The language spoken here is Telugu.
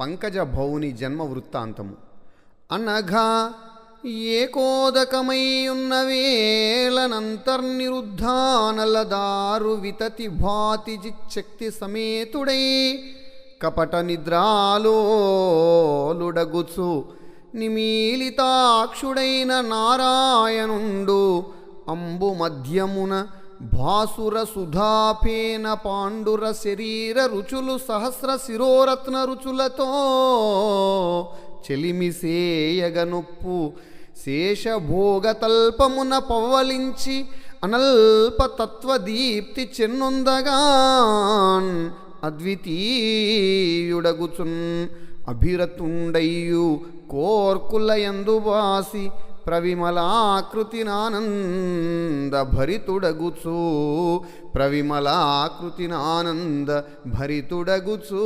పంకజ భౌని జన్మ వృత్తాంతము. అనఘా ఏకోదకమై ఉన్న వేళనంతర్నిరుద్ధానలదారు వితతి భాతి జిచ్చక్తి సమేతుడై కపట నిద్రాలోలుడగుచు నిమీలితాక్షుడైన నారాయణుండు అంబు మధ్యమున భాసుర సుధాపేన పాండుర శరీర రుచులు సహస్ర శిరోరత్న రుచులతో చెలిమిసేయగనొప్పు శేషభోగతల్పమున పవ్వలించి అనల్పతత్వదీప్తి చెన్నొందగాన్ అద్వితీయుడగుచున్ అభిరతుండయ్యు కోర్కులయందువాసి ప్రవిమలాకృతినానంద భరితుడగుచు ప్రవిమలాకృతినానంద భరితుడగుచు